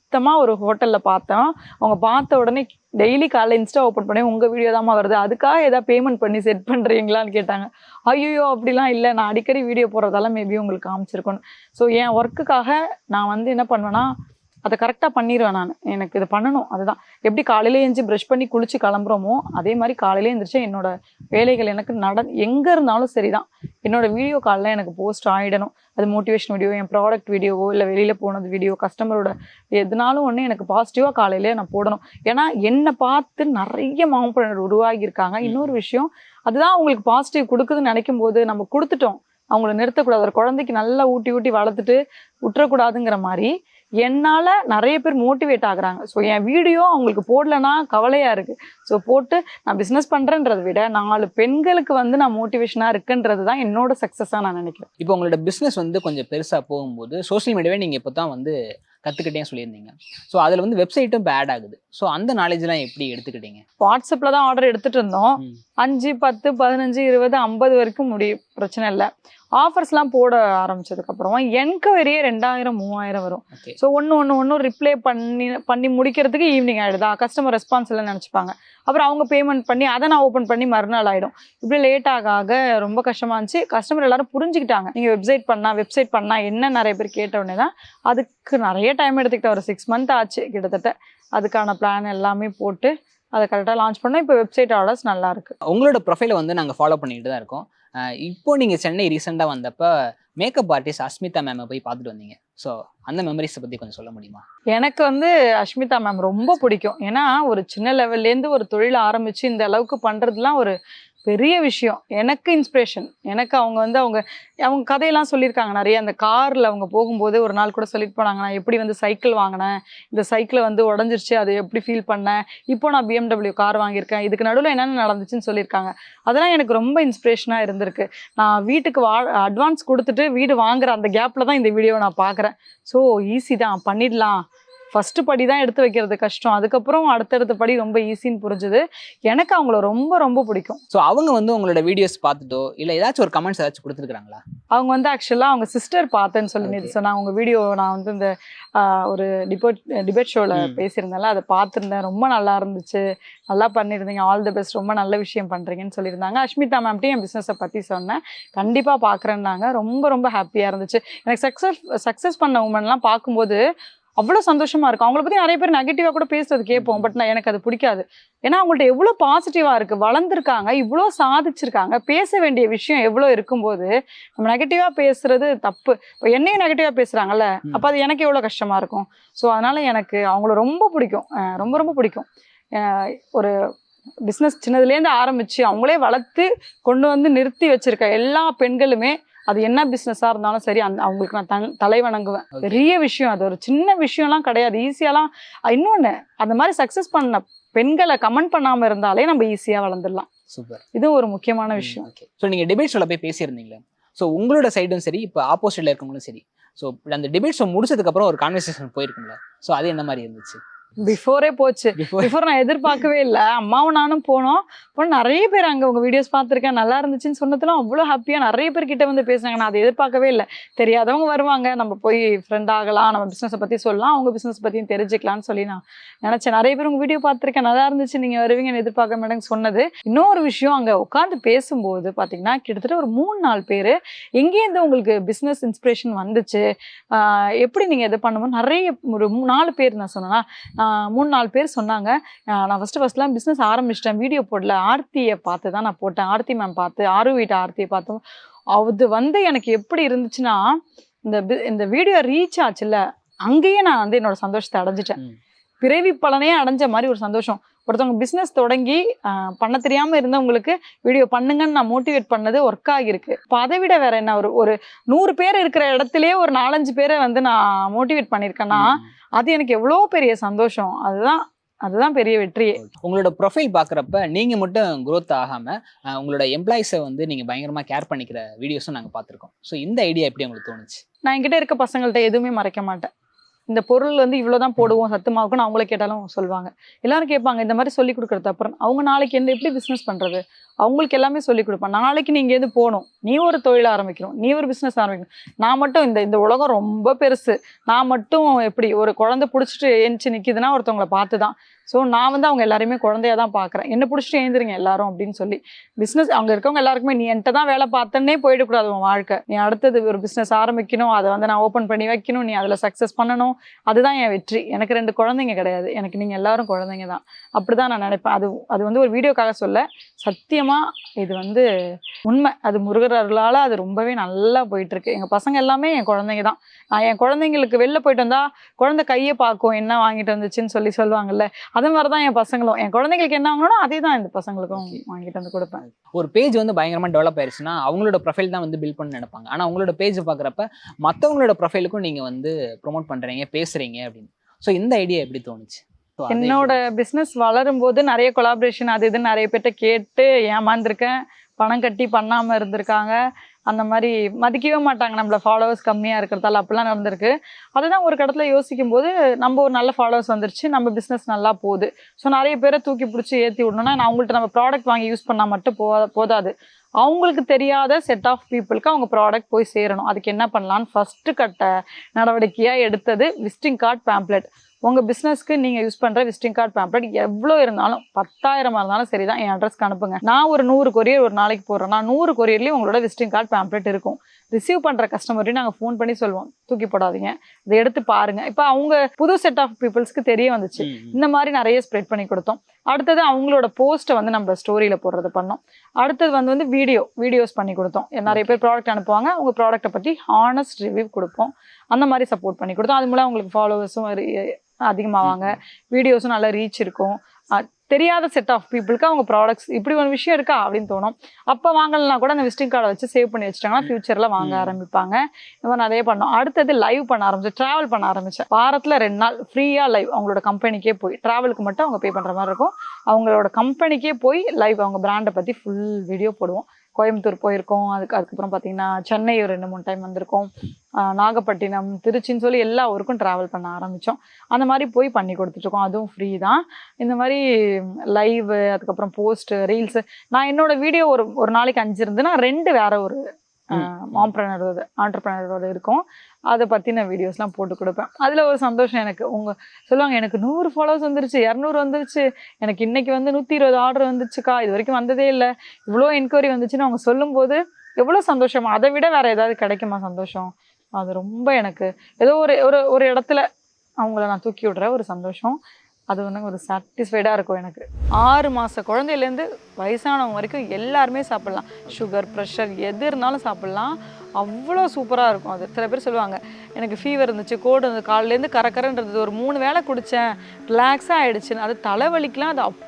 யதார்த்தமாக ஒரு ஹோட்டலில் பார்த்தோம் அவங்க பார்த்த உடனே டெய்லி காலைல இன்ஸ்டா ஓப்பன் பண்ணி உங்கள் வீடியோ தாம்மா வருது. அதுக்காக ஏதாவது பேமெண்ட் பண்ணி செட் பண்ணுறீங்களான்னு கேட்டாங்க. ஐயோ அப்படிலாம் இல்லை. நான் அடிக்கடி வீடியோ போடுறதால மேபி உங்களுக்கு காமிச்சிருக்கணும். ஸோ என் ஒர்க்குக்காக நான் வந்து என்ன பண்ணுவேன்னா அதை கரெக்டாக பண்ணிடுவேன் நான். எனக்கு இதை பண்ணணும். அதுதான். எப்படி காலையில எழுந்து ப்ரஷ் பண்ணி குளிச்சு கிளம்புறோமோ அதே மாதிரி காலையில எழுந்திரிச்சு என்னோட வேலைகள் எனக்கு நட எங்கே இருந்தாலும் சரிதான். என்னோட வீடியோ காலில் எனக்கு போஸ்ட் ஆகிடணும் அது மோட்டிவேஷன் வீடியோ என் ப்ராடக்ட் வீடியோவோ இல்லை வெளியில் போனது வீடியோ கஸ்டமரோட எதுனாலும் ஒன்று எனக்கு பாசிட்டிவாக காலையிலே நான் போடணும். ஏன்னா என்னை பார்த்து நிறைய மாம்பழர் உருவாகியிருக்காங்க. இன்னொரு விஷயம் அதுதான் அவங்களுக்கு பாசிட்டிவ் கொடுக்குதுன்னு நினைக்கும் போது நம்ம கொடுத்துட்டோம். அவங்கள நிறுத்தக்கூடாது. ஒரு குழந்தைக்கு நல்லா ஊட்டி ஊட்டி வளர்த்துட்டு விட்டுறக்கூடாதுங்கிற மாதிரி என்னால் நிறைய பேர் மோட்டிவேட் ஆகுறாங்க. ஸோ என் வீடியோ அவங்களுக்கு போடலன்னா கவலையாக இருக்குது ஸோ போட்டு நான் பிஸ்னஸ் பண்ணுறேன்றதை விட நாலு பெண்களுக்கு வந்து நான் மோட்டிவேஷனாக இருக்குன்றது தான் என்னோட சக்ஸஸாக நான் நினைக்கிறேன். இப்போ உங்களோட பிஸ்னஸ் வந்து கொஞ்சம் பெருசாக போகும்போது சோஷியல் மீடியாவே நீங்கள் இப்போ தான் வந்து கற்றுக்கிட்டே சொல்லியிருந்தீங்க. ஸோ அதில் வந்து வெப்சைட்டும் இப்போ ஆட் ஆகுது. ஸோ அந்த நாலேஜ்லாம் எப்படி எடுத்துக்கிட்டீங்க? வாட்ஸ்அப்பில் தான் ஆர்டர் எடுத்துகிட்டு இருந்தோம். அஞ்சு பத்து பதினஞ்சு இருபது ஐம்பது வரைக்கும் முடியும். பிரச்சனை இல்லை. ஆஃபர்ஸ்லாம் போட ஆரம்பிச்சதுக்கப்புறம் என்கொயரியே ரெண்டாயிரம் மூவாயிரம் வரும். ஸோ ஒன்று ஒன்று ஒன்று ரிப்ளை பண்ணி பண்ணி முடிக்கிறதுக்கு ஈவினிங் ஆகிடுதா கஸ்டமர் ரெஸ்பான்ஸ் இல்லைன்னு நினச்சிப்பாங்க. அப்புறம் அவங்க பேமெண்ட் பண்ணி அதை நான் ஓப்பன் பண்ணி மறுநாள் ஆகிடும் இப்படி லேட் ஆக ஆக ரொம்ப கஷ்டமாக இருந்துச்சு. கஸ்டமர் எல்லாரும் புரிஞ்சுக்கிட்டாங்க. நீங்கள் வெப்சைட் பண்ணால் வெப்சைட் பண்ணால் என்ன நிறைய பேர் கேட்ட உடனே தான் அதுக்கு நிறைய டைம் எடுத்துக்கிட்ட ஒரு சிக்ஸ் மந்த் ஆச்சு கிட்டத்தட்ட. அதுக்கான பிளான் எல்லாமே போட்டு அதை கரெக்டாக லான்ச் பண்ணோம் இப்போ வெப்சைட் ஆர்டர்ஸ் நல்லா இருக்கு உங்களோட ப்ரொஃபைலை வந்து நாங்கள் ஃபாலோ பண்ணிட்டு தான் இருக்கோம். இப்போ நீங்கள் சென்னை ரீசெண்டாக வந்தப்போ மேக்கப் ஆர்டிஸ்ட் அஸ்மிதா மேமை போய் பார்த்துட்டு வந்தீங்க. ஸோ அந்த மெமரிஸை பற்றி கொஞ்சம் சொல்ல முடியுமா? எனக்கு வந்து அஷ்மிதா மேம் ரொம்ப பிடிக்கும். ஏன்னா ஒரு சின்ன லெவல்லேருந்து ஒரு தொழில் ஆரம்பிச்சு இந்த அளவுக்கு பண்ணுறதுலாம் ஒரு பெரிய விஷயம். எனக்கு இன்ஸ்பிரேஷன் எனக்கு அவங்க வந்து அவங்க அவங்க கதையெல்லாம் சொல்லியிருக்காங்க நிறைய. அந்த காரில் அவங்க போகும்போது ஒரு நாள் கூட சொல்லிட்டு போனாங்க நான் எப்படி வந்து சைக்கிள் வாங்கினேன்? இந்த சைக்கிளை வந்து உடஞ்சிருச்சு. அதை எப்படி ஃபீல் பண்ணேன்? இப்போ நான் பிஎம்டபிள்யூ கார் வாங்கியிருக்கேன். இதுக்கு நடுவில் என்னென்ன நடந்துச்சுன்னு சொல்லியிருக்காங்க. அதெல்லாம் எனக்கு ரொம்ப இன்ஸ்பிரேஷனாக இருந்திருக்கு. நான் வீட்டுக்கு வா அட்வான்ஸ் கொடுத்துட்டு வீடு வாங்குற அந்த கேப்பில் தான் இந்த வீடியோவை நான் பார்க்குறேன். ஸோ ஈஸி தான். பண்ணிடலாம். ஃபஸ்ட்டு படி தான் எடுத்து வைக்கிறது கஷ்டம். அதுக்கப்புறம் அடுத்தடுத்த படி ரொம்ப ஈஸின்னு புரிஞ்சுது. எனக்கு அவங்கள ரொம்ப ரொம்ப பிடிக்கும். ஸோ அவங்க வந்து உங்களோட வீடியோஸ் பார்த்துட்டோ இல்லை ஏதாச்சும் ஒரு கமெண்ட்ஸ் ஏதாச்சும் கொடுத்துருக்காங்களா அவங்க வந்து ஆக்சுவலாக அவங்க சிஸ்டர் பார்த்தேன்னு சொல்லி. சொன்னாங்க உங்கள் வீடியோ நான் வந்து இந்த ஒரு டிபேட் டிபேட் ஷோவில் ம். பேசியிருந்தேன்ல அதை பார்த்துருந்தேன். ரொம்ப நல்லா இருந்துச்சு. நல்லா பண்ணியிருந்தீங்க. ஆல் தி பெஸ்ட் ரொம்ப நல்ல விஷயம் பண்ணுறீங்கன்னு சொல்லியிருந்தாங்க. அஷ்மிதா மேம்ட்டையும் என் பிஸ்னஸை பற்றி சொன்னேன். கண்டிப்பாக பார்க்குறேன்னாங்க. ரொம்ப ரொம்ப ஹாப்பியாக இருந்துச்சு. எனக்கு சக்ஸஸ் சக்ஸஸ் பண்ண உமன்லாம் பார்க்கும்போது அவ்வளோ சந்தோஷமா இருக்கும். அவங்கள பற்றி நிறைய பேர் நெகட்டிவாக கூட பேசுறது கேட்போம். பட் நான் எனக்கு அது பிடிக்காது. ஏன்னா அவங்கள்ட்ட எவ்வளோ பாசிட்டிவாக இருக்குது வளர்ந்துருக்காங்க இவ்வளோ சாதிச்சிருக்காங்க. பேச வேண்டிய விஷயம் எவ்வளோ இருக்கும்போது நம்ம நெகட்டிவாக பேசுறது தப்பு. இப்போ என்னையும் நெகட்டிவாக பேசுகிறாங்கல்ல. அப்போ அது எனக்கு எவ்வளோ கஷ்டமாக இருக்கும். ஸோ அதனால் எனக்கு அவங்கள ரொம்ப பிடிக்கும். ரொம்ப ரொம்ப பிடிக்கும். ஒரு பிஸ்னஸ் சின்னதுலேருந்து ஆரம்பித்து அவங்களே வளர்த்து கொண்டு வந்து நிறுத்தி வச்சிருக்க எல்லா பெண்களுமே அது என்ன பிஸ்னஸாக இருந்தாலும் சரி அந்த அவங்களுக்கு நான் தன் தலை வணங்குவேன். பெரிய விஷயம் அது. ஒரு சின்ன விஷயம்லாம் கிடையாது. ஈஸியாலாம் இன்னொன்று அந்த மாதிரி சக்ஸஸ் பண்ண பெண்களை கமெண்ட் பண்ணாமல் இருந்தாலே நம்ம ஈஸியாக வளர்ந்துடலாம். சூப்பர். இது ஒரு முக்கியமான விஷயம். ஓகே ஸோ நீங்கள் டிபேட் ஷோவில் போய் பேசியிருந்தீங்களே. ஸோ உங்களோட சைடும் சரி இப்போ ஆப்போசிட்டில் இருக்கவங்களும் சரி. ஸோ அந்த டிபேட் ஷோ முடிச்சதுக்கப்புறம் ஒரு கான்வர்சேஷன் போயிருக்கும்ல. ஸோ அது என்ன மாதிரி இருந்துச்சு? பிஃபோரே போச்சு. பிஃபோர் நான் எதிர்பார்க்கவே இல்லை. அம்மாவும் நானும் போனோம். இப்போ நிறைய பேர் அங்கே உங்கள் வீடியோஸ் பார்த்துருக்கேன். நல்லா இருந்துச்சுன்னு சொன்னதுலாம் அவ்வளோ ஹாப்பியாக நிறைய பேர் கிட்ட வந்து பேசுனாங்க. நான் அதை எதிர்பார்க்கவே இல்லை. தெரியாதவங்க வருவாங்க. நம்ம போய் ஃப்ரெண்ட் ஆகலாம். நம்ம பிஸ்னஸை பற்றி சொல்லலாம். அவங்க பிஸ்னஸ் பற்றியும் தெரிஞ்சுக்கலாம்னு சொல்லி நான் நினச்சேன். நிறைய பேர் உங்கள் வீடியோ பார்த்துருக்கேன். நல்லா இருந்துச்சு. நீங்கள் வருவீங்கன்னு எதிர்பார்க்க மாட்டேங்க சொன்னது. இன்னொரு விஷயம் அங்கே உட்காந்து பேசும்போது பார்த்தீங்கன்னா கிட்டத்தட்ட ஒரு மூணு நாலு பேர் எங்கேருந்து உங்களுக்கு பிஸ்னஸ் இன்ஸ்பிரேஷன் வந்துச்சு? ஆஹ் எப்படி நீங்கள் இது பண்ணும்போது நிறைய ஒரு நாலு பேர் நான் சொன்னேன்னா மூணு நாலு பேர் சொன்னாங்க. நான் ஃபஸ்ட்டு ஃபஸ்ட்லாம் பிஸ்னஸ் ஆரம்பிச்சிட்டேன். வீடியோ போடல. ஆர்த்தியை பார்த்து தான் நான் போட்டேன். ஆர்த்தி மேம் பார்த்து ஆறு வீட்டு ஆர்த்தியை பார்த்தோம் அது வந்து எனக்கு எப்படி இருந்துச்சுன்னா இந்த இந்த வீடியோ ரீச் ஆச்சுல்ல அங்கேயே நான் வந்து என்னோட சந்தோஷத்தை அடைஞ்சிட்டேன். பிறவி பலனே அடைஞ்ச மாதிரி ஒரு சந்தோஷம். ஒருத்தவங்க பிஸ்னஸ் தொடங்கி பண்ண தெரியாம இருந்தவங்களுக்கு வீடியோ பண்ணுங்கன்னு நான் மோட்டிவேட் பண்ணது ஒர்க் ஆகியிருக்கு. இப்போ அதை விட வேற என்ன? ஒரு ஒரு நூறு பேர் இருக்கிற இடத்துலயே ஒரு நாலஞ்சு பேரை வந்து நான் மோட்டிவேட் பண்ணியிருக்கேன்னா அது எனக்கு எவ்வளோ பெரிய சந்தோஷம். அதுதான் அதுதான் பெரிய வெற்றியே உங்களோட ப்ரொஃபைல் பார்க்குறப்ப நீங்கள் மட்டும் growth ஆகாமல் உங்களோட எம்ப்ளாயிஸை வந்து நீங்கள் பயங்கரமாக கேர் பண்ணிக்கிற வீடியோஸும் நாங்கள் பார்த்துருக்கோம். ஸோ இந்த ஐடியா எப்படி உங்களுக்கு தோணுச்சு? நான் என்கிட்ட இருக்க பசங்கள்ட்ட எதுவுமே மறைக்க மாட்டேன். இந்த பொருள் வந்து இவ்வளோதான் போடுவோம் சத்துமாவுக்குன்னு அவங்கள கேட்டாலும் சொல்லுவாங்க. எல்லாரும் கேட்பாங்க இந்த மாதிரி சொல்லி கொடுக்குறது அப்புறம். அவங்க நாளைக்கு என்ன எப்படி பிஸ்னஸ் பண்ணுறது அவங்களுக்கு எல்லாமே சொல்லிக் கொடுப்பேன். நாளைக்கு நீங்கள் எது போகணும் நீ ஒரு தொழில் ஆரம்பிக்கணும் நீ ஒரு பிஸ்னஸ் ஆரம்பிக்கணும். நான் மட்டும் இந்த இந்த உலகம் ரொம்ப பெருசு. நான் மட்டும் எப்படி ஒரு குழந்தை பிடிச்சிட்டு எழுந்துச்சு நிற்கிதுன்னா ஒருத்தவங்களை பார்த்து தான் ஸோ நான் வந்து அவங்க எல்லாருமே குழந்தையா தான் பார்க்குறேன். என்ன பிடிச்சிட்டு எழுந்திருங்க எல்லாரும் அப்படின்னு சொல்லி. பிஸ்னஸ் அங்கே இருக்கவங்க எல்லாருக்குமே நீ என்கிட்ட தான் வேலை பார்த்தேன்னே போயிடக்கூடாது உன் வாழ்க்கை. நீ அடுத்தது ஒரு பிஸ்னஸ் ஆரம்பிக்கணும் அதை வந்து நான் ஓப்பன் பண்ணி வைக்கணும் நீ அதில் சக்ஸஸ் பண்ணணும். அதுதான் என் வெற்றி. எனக்கு ரெண்டு குழந்தைங்க கிடையாது. எனக்கு நீங்கள் எல்லாரும் குழந்தைங்க தான். அப்படி தான் நான் நினைப்பேன். அது அது வந்து ஒரு வீடியோக்காக சொல்ல சத்தியம் சத்தியமாக இது வந்து உண்மை. அது முருகர் அருளால அது ரொம்பவே நல்லா போயிட்டு இருக்கு எங்க பசங்க எல்லாமே என் குழந்தைங்க தான். நான் என் குழந்தைங்களுக்கு வெளில போயிட்டு வந்தா குழந்தை கையை பார்க்கும் என்ன வாங்கிட்டு வந்துச்சுன்னு சொல்லி சொல்லுவாங்கல்ல. அதே மாதிரி தான் என் பசங்களும். என் குழந்தைங்களுக்கு என்ன வாங்கணும் அதே தான் இந்த பசங்களுக்கும். வாங்கிட்டு வந்து கொடுப்பேன். ஒரு பேஜ் வந்து பயங்கரமா டெவலப் ஆயிருச்சுன்னா அவங்களோட ப்ரொஃபைல் தான் வந்து பில்ட் பண்ண நினைப்பாங்க. ஆனா உங்களோட பேஜ் பாக்குறப்ப மத்தவங்களோட ப்ரொஃபைலுக்கும் நீங்க வந்து ப்ரோமோட் பண்றீங்க பேசுறீங்க அப்படின்னு. ஸோ இந்த ஐடியா எப்படி தோணுச்சு? என்னோட பிஸ்னஸ் வளரும் போது நிறைய கொலாபரேஷன் அது இதுன்னு நிறைய பேர்ட்ட கேட்டு ஏமாந்துருக்கேன். பணம் கட்டி பண்ணாம இருந்திருக்காங்க. அந்த மாதிரி மதிக்கவே மாட்டாங்க. நம்மள ஃபாலோவர்ஸ் கம்மியா இருக்கிறதால அப்படிலாம் நடந்திருக்கு. அதுதான் ஒரு கடத்துல யோசிக்கும் போது நம்ம ஒரு நல்ல ஃபாலோவர்ஸ் வந்துருச்சு. நம்ம பிஸ்னஸ் நல்லா போகுது. ஸோ நிறைய பேரை தூக்கி பிடிச்சி ஏற்றி விடணும்னா நான் அவங்கள்ட்ட நம்ம ப்ராடக்ட் வாங்கி யூஸ் பண்ணால் மட்டும் போ போதாது. அவங்களுக்கு தெரியாத செட் ஆஃப் பீப்புளுக்கு அவங்க ப்ராடக்ட் போய் சேரணும். அதுக்கு என்ன பண்ணலான்னு ஃபர்ஸ்ட் கட்ட நடவடிக்கையாக எடுத்தது விசிட்டிங் கார்டு பேம்ப்ளெட் உங்கள் பிஸ்னஸ்க்கு நீங்கள் யூஸ் பண்ணுற விசிட்டிங் கார்டு பேம்ப்ளெட் எவ்வளோ இருந்தாலும் பத்தாயிரமா இருந்தாலும் சரி தான் என் அட்ரஸ்க்கு அனுப்புங்க. நான் ஒரு நூறு கொரியர் ஒரு நாளைக்கு போடுறேன்னா நூறு கொரியர்லேயும் உங்களோட விசிட்டிங் கார்டு பேம்ப்ளெட் இருக்கும். ரிசீவ் பண்ணுற கஸ்டமர்டையும் நாங்கள் ஃபோன் பண்ணி சொல்லுவோம். தூக்கி போடாதீங்க. இதை எடுத்து பாருங்க. இப்போ அவங்க புது செட் ஆஃப் பீப்புள்ஸ்க்கு தெரிய வந்துச்சு. இந்த மாதிரி நிறைய ஸ்ப்ரெட் பண்ணி கொடுத்தோம். அடுத்தது அவங்களோட போஸ்ட்டை வந்து நம்ம ஸ்டோரியில் போடுறது பண்ணோம். அடுத்தது வந்து வந்து வீடியோ வீடியோஸ் பண்ணி கொடுத்தோம். நிறைய பேர் ப்ராடக்ட் அனுப்புவாங்க. அவங்க ப்ராடக்ட்டை பற்றி ஹானஸ்ட் ரிவ்யூ கொடுப்போம். அந்த மாதிரி சப்போர்ட் பண்ணி கொடுத்தோம். அது மூலம் அவங்களுக்கு ஃபாலோவர்ஸும் அதிகமாவாங்க. வீடியோஸும் நல்ல ரீச் இருக்கும். தெரியாத செட் ஆஃப் பீப்புளுக்கு அவங்க ப்ராடக்ட்ஸ் இப்படி ஒரு விஷயம் இருக்கா அப்படின்னு தோணும். அப்போ வாங்கலைன்னா கூட அந்த விசிட்டிங் கார்டை வச்சு சேவ் பண்ணி வச்சிட்டாங்கன்னா ஃபியூச்சரில் வாங்க. ஆரம்பிப்பாங்க. இந்த மாதிரி நிறைய பண்ணோம். அடுத்தது லைவ் பண்ண ஆரம்பிச்சேன். ட்ராவல் பண்ண ஆரம்பிச்சேன். வாரத்தில் ரெண்டு நாள் ஃப்ரீயாக லைவ் அவங்களோட கம்பெனிக்கே போய் ட்ராவலுக்கு மட்டும் அவங்க பே பண்ணுற மாதிரி இருக்கும். அவங்களோட கம்பெனிக்கே போய் லைவ் அவங்க பிராண்டை பற்றி ஃபுல் வீடியோ போடுவோம். கோயம்புத்தூர் போயிருக்கோம். அதுக்கு அதுக்கப்புறம் பார்த்தீங்கன்னா சென்னை ஒரு ரெண்டு மூணு டைம் வந்திருக்கோம். நாகப்பட்டினம் திருச்சின்னு சொல்லி எல்லா ஊருக்கும் ட்ராவல் பண்ண ஆரம்பித்தோம் அந்த மாதிரி போய் பண்ணி கொடுத்துட்ருக்கோம். அதுவும் ஃப்ரீ தான். இந்த மாதிரி லைவ் அதுக்கப்புறம் போஸ்ட்டு ரீல்ஸு நான் என்னோடய வீடியோ ஒரு ஒரு நாளைக்கு அஞ்சு இருந்துன்னா ரெண்டு வேறு ஒரு மாம்ப்ரனரோட ஆண்டர்பிரனரோட இருக்கும். அதை பற்றின வீடியோஸ்லாம் போட்டு கொடுப்பேன். அதில் ஒரு சந்தோஷம் எனக்கு. உங்க சொல்லுவாங்க எனக்கு நூறு ஃபாலோவர்ஸ் வந்துருச்சு இரநூறு வந்துருச்சு. எனக்கு இன்னைக்கு வந்து நூற்றி இருபது ஆர்டர் வந்துச்சுக்கா. இது வரைக்கும் வந்ததே இல்லை. இவ்வளோ என்கொயரி வந்துச்சுன்னு அவங்க சொல்லும்போது எவ்வளோ சந்தோஷமா? அதை விட வேற ஏதாவது கிடைக்குமா சந்தோஷம்? அது ரொம்ப எனக்கு ஏதோ ஒரு ஒரு ஒரு இடத்துல அவங்கள நான் தூக்கி விடுற ஒரு சந்தோஷம். அது வந்து ஒரு சாட்டிஸ்ஃபைடாக இருக்கும் எனக்கு. ஆறு மாத குழந்தையிலேருந்து வயசானவங்க வரைக்கும் எல்லாருமே சாப்பிட்லாம். சுகர் ப்ரெஷர் எது இருந்தாலும் சாப்பிட்லாம். அவ்வளோ சூப்பராக இருக்கும் அது. சில பேர் சொல்லுவாங்க எனக்கு ஃபீவர் இருந்துச்சு கோடு இருந்தது காலையிலேருந்து கரக்கரன்றது ஒரு மூணு வேளை குடித்தேன் ரிலாக்ஸாக ஆகிடுச்சுன்னு அது தலைவலிக்கெலாம் அது